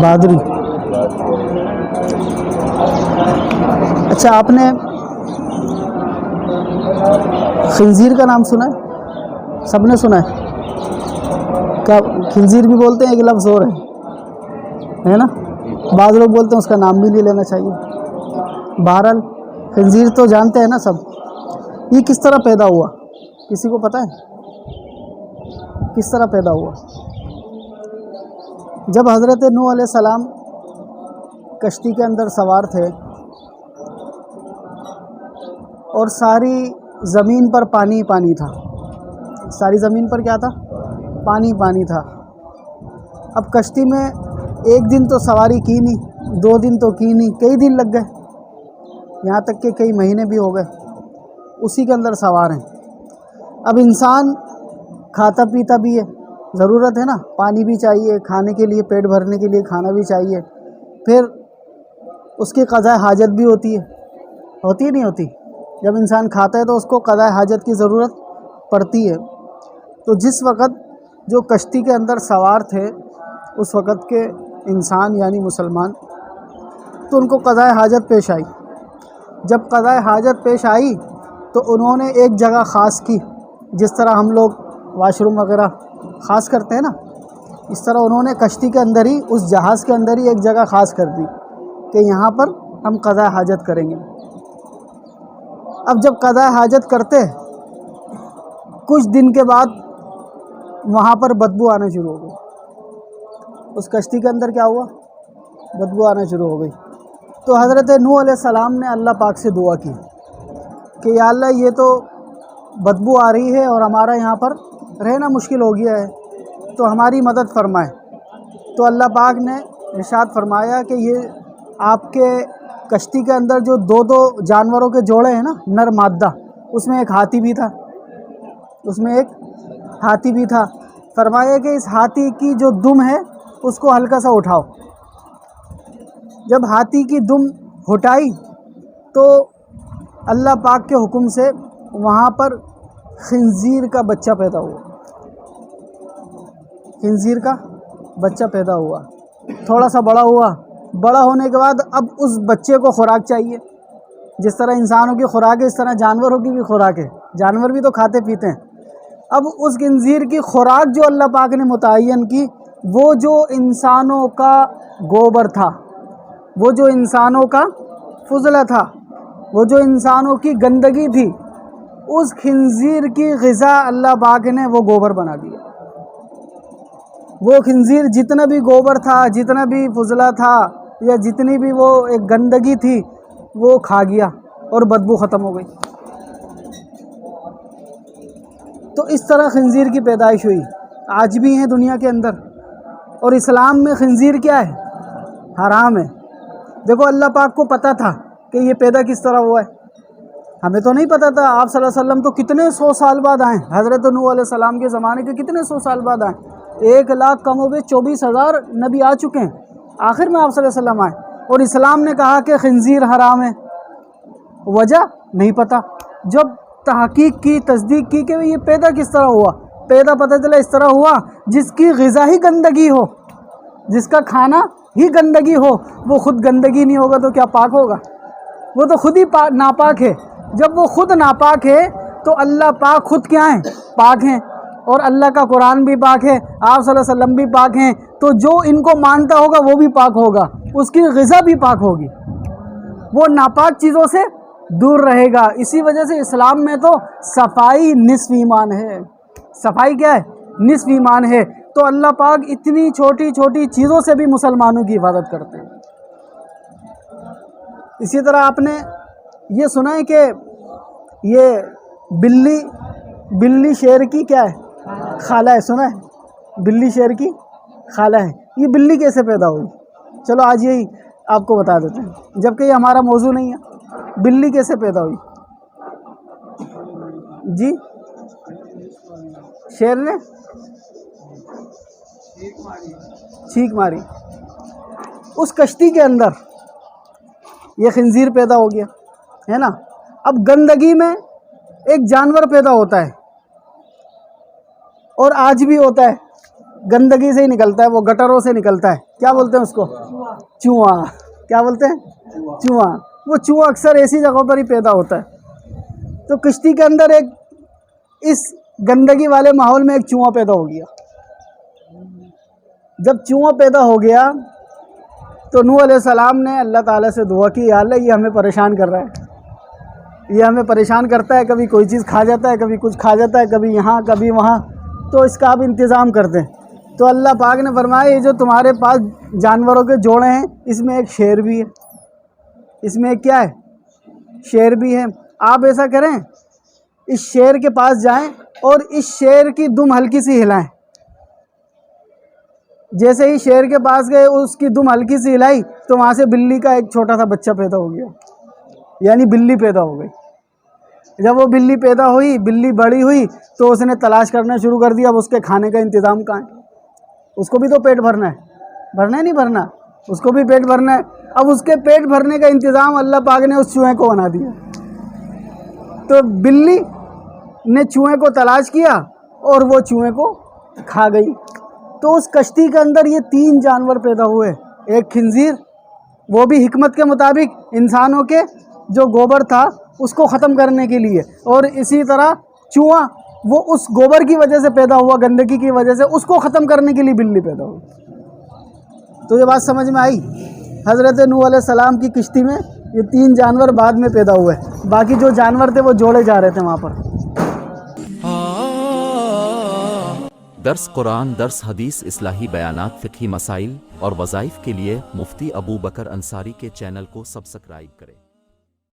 بہادری۔ اچھا آپ نے خنزیر کا نام سنا ہے؟ سب نے سنا ہے؟ کیا خنزیر بھی بولتے ہیں، ایک لفظ اور ہے۔ ہے نا؟ بعض لوگ بولتے ہیں اس کا نام بھی نہیں لینا چاہیے۔ بہرحال، خنزیر تو جانتے ہیں نا سب۔ یہ کس طرح پیدا ہوا؟ کسی کو پتہ ہے؟ کس طرح پیدا ہوا؟ جب حضرت نو علیہ السلام کشتی کے اندر سوار تھے اور ساری زمین پر پانی پانی تھا۔ ساری زمین پر کیا تھا؟ پانی پانی تھا۔ اب کشتی میں ایک دن تو سواری کی نہیں، دو دن تو کی نہیں، کئی دن لگ گئے۔ یہاں تک کہ کئی مہینے بھی ہو گئے۔ اسی کے اندر سوار ہیں۔ اب انسان کھاتا پیتا بھی ہے۔ ضرورت ہے نا؟ پانی بھی چاہیے، کھانے کے لیے، پیٹ بھرنے کے لیے کھانا بھی چاہیے۔ پھر اس کی قضاء حاجت بھی ہوتی ہے۔ ہوتی ہے نہیں ہوتی؟ جب انسان کھاتا ہے تو اس کو قضاء حاجت کی ضرورت پڑتی ہے۔ تو جس وقت جو کشتی کے اندر سوار تھے، اس وقت کے انسان یعنی مسلمان، تو ان کو قضاء حاجت پیش آئی۔ جب قضاء حاجت پیش آئی تو انہوں نے ایک جگہ خاص کی، جس طرح ہم لوگ واش روم وغیرہ خاص کرتے ہیں نا، اس طرح انہوں نے کشتی کے اندر ہی، اس جہاز کے اندر ہی ایک جگہ خاص کر دی کہ یہاں پر ہم قضاء حاجت کریں گے۔ اب جب قضاء حاجت کرتے، کچھ دن کے بعد وہاں پر بدبو آنا شروع ہو گئی۔ اس کشتی کے اندر کیا ہوا؟ بدبو آنا شروع ہو گئی۔ تو حضرت نو علیہ السلام نے اللہ پاک سے دعا کی کہ یا اللہ یہ تو بدبو آ رہی ہے اور ہمارا یہاں پر رہنا مشکل ہو گیا ہے، تو ہماری مدد فرمائے۔ تو اللہ پاک نے ارشاد فرمایا کہ یہ آپ کے کشتی کے اندر جو دو دو جانوروں کے جوڑے ہیں نا، نر مادہ، اس میں ایک ہاتھی بھی تھا۔ اس میں ایک ہاتھی بھی تھا۔ فرمایا کہ اس ہاتھی کی جو دم ہے، اس کو ہلکا سا اٹھاؤ۔ جب ہاتھی کی دم ہٹائی، تو اللہ پاک کے حکم سے وہاں پر خنزیر کا بچہ پیدا ہوا۔ خنزیر کا بچہ پیدا ہوا، تھوڑا سا بڑا ہوا۔ بڑا ہونے کے بعد اب اس بچے کو خوراک چاہیے۔ جس طرح انسانوں کی خوراک ہے، اس طرح جانوروں کی بھی خوراک ہے۔ جانور بھی تو کھاتے پیتے ہیں۔ اب اس خنزیر کی خوراک جو اللہ پاک نے متعین کی، وہ جو انسانوں کا گوبر تھا، وہ جو انسانوں کا فضلہ تھا، وہ جو انسانوں کی گندگی تھی، اس خنزیر کی غذا اللہ پاک نے وہ گوبر بنا دیا۔ وہ خنزیر جتنا بھی گوبر تھا، جتنا بھی فضلہ تھا یا جتنی بھی وہ ایک گندگی تھی، وہ کھا گیا اور بدبو ختم ہو گئی۔ تو اس طرح خنزیر کی پیدائش ہوئی۔ آج بھی ہیں دنیا کے اندر۔ اور اسلام میں خنزیر کیا ہے؟ حرام ہے۔ دیکھو، اللہ پاک کو پتہ تھا کہ یہ پیدا کس طرح ہوا ہے۔ ہمیں تو نہیں پتہ تھا، آپ صلی اللہ علیہ وسلم تو کتنے سو سال بعد آئیں حضرت نو علیہ السلام کے زمانے کے کتنے سو سال بعد آئیں ایک لاکھ کم و بیش چوبیس ہزار نبی آ چکے ہیں۔ آخر میں آپ صلی اللہ علیہ وسلم آئے اور اسلام نے کہا کہ خنزیر حرام ہے۔ وجہ نہیں پتہ جب تحقیق کی، تصدیق کی کہ یہ پیدا کس طرح ہوا، پیدا پتہ چلا اس طرح ہوا جس کی غذا ہی گندگی ہو، جس کا کھانا ہی گندگی ہو، وہ خود گندگی نہیں ہوگا تو کیا پاک ہوگا؟ وہ تو خود ہی پاک، ناپاک ہے۔ جب وہ خود ناپاک ہے تو اللہ پاک خود کیا ہیں؟ پاک ہیں۔ اور اللہ کا قرآن بھی پاک ہے، آپ صلی اللہ علیہ وسلم بھی پاک ہیں، تو جو ان کو مانتا ہوگا وہ بھی پاک ہوگا، اس کی غذا بھی پاک ہوگی۔ وہ ناپاک چیزوں سے دور رہے گا۔ اسی وجہ سے اسلام میں تو صفائی نصف ایمان ہے۔ صفائی کیا ہے؟ نصف ایمان ہے۔ تو اللہ پاک اتنی چھوٹی چھوٹی چیزوں سے بھی مسلمانوں کی حفاظت کرتے ہیں۔ اسی طرح آپ نے یہ سنا ہے کہ یہ بلی بلی شیر کی کیا ہے؟ خالہ ہے، سنا ہے؟ بلی شیر کی خالہ ہے۔ یہ بلی کیسے پیدا ہوئی؟ چلو آج یہی آپ کو بتا دیتے ہیں۔ جبکہ یہ ہمارا موضوع نہیں ہے۔ بلی کیسے پیدا ہوئی؟ جی؟ شیر نے چھینک ماری۔ اس کشتی کے اندر یہ خنزیر پیدا ہو گیا، ہے نا؟ اب گندگی میں ایک جانور پیدا ہوتا ہے۔ اور آج بھی ہوتا ہے، گندگی سے ہی نکلتا ہے، وہ گٹروں سے نکلتا ہے۔ کیا بولتے ہیں اس کو؟ چوہا کیا بولتے ہیں؟ چوہا وہ چوہا اکثر ایسی جگہوں پر ہی پیدا ہوتا ہے۔ تو کشتی کے اندر ایک اس گندگی والے ماحول میں ایک چوہا پیدا ہو گیا۔ جب چوہا پیدا ہو گیا، تو نو علیہ السلام نے اللہ تعالیٰ سے دعا کی، یا اللہ، یہ ہمیں پریشان کر رہا ہے۔ یہ ہمیں پریشان کرتا ہے، کبھی کوئی چیز کھا جاتا ہے، کبھی کچھ کھا جاتا ہے، کبھی یہاں، کبھی وہاں۔ تو اس کا آپ انتظام کر دیں۔ تو اللہ پاک نے فرمایا، یہ جو تمہارے پاس جانوروں کے جوڑے ہیں، اس میں ایک شیر بھی ہے۔ اس میں ایک کیا ہے؟ شیر بھی ہے۔ آپ ایسا کریں، اس شیر کے پاس جائیں اور اس شیر کی دم ہلکی سی ہلائیں۔ جیسے ہی شیر کے پاس گئے، اس کی دم ہلکی سی ہلائی، تو وہاں سے بلی کا ایک چھوٹا سا بچہ پیدا ہو گیا۔ یعنی بلی پیدا ہو گئی۔ جب وہ بلی پیدا ہوئی، بلی بڑی ہوئی تو اس نے تلاش کرنا شروع کر دیا، اب اس کے کھانے کا انتظام کہاں ہے؟ اس کو بھی تو پیٹ بھرنا ہے۔ بھرنا ہے نہیں بھرنا؟ اس کو بھی پیٹ بھرنا ہے۔ اب اس کے پیٹ بھرنے کا انتظام اللہ پاک نے اس چوہے کو بنا دیا۔ تو بلی نے چوہے کو تلاش کیا اور وہ چوہے کو کھا گئی۔ تو اس کشتی کے اندر یہ تین جانور پیدا ہوئے۔ ایک کھنزیر، وہ بھی حکمت کے مطابق انسانوں کے جو گوبر تھا اس کو ختم کرنے کے لیے۔ اور اسی طرح چوہا وہ اس گوبر کی وجہ سے پیدا ہوا، گندگی کی وجہ سے اس کو ختم کرنے کے لیے بلی پیدا ہوئی۔ تو یہ بات سمجھ میں آئی؟ حضرت نو علیہ السلام کی کشتی میں یہ تین جانور بعد میں پیدا ہوئے۔ باقی جو جانور تھے وہ جوڑے جا رہے تھے وہاں پر۔ درس قرآن، درس حدیث، اصلاحی بیانات، فقہی مسائل اور وظائف کے لیے مفتی ابو بکر انصاری کے چینل کو سبسکرائب کریں۔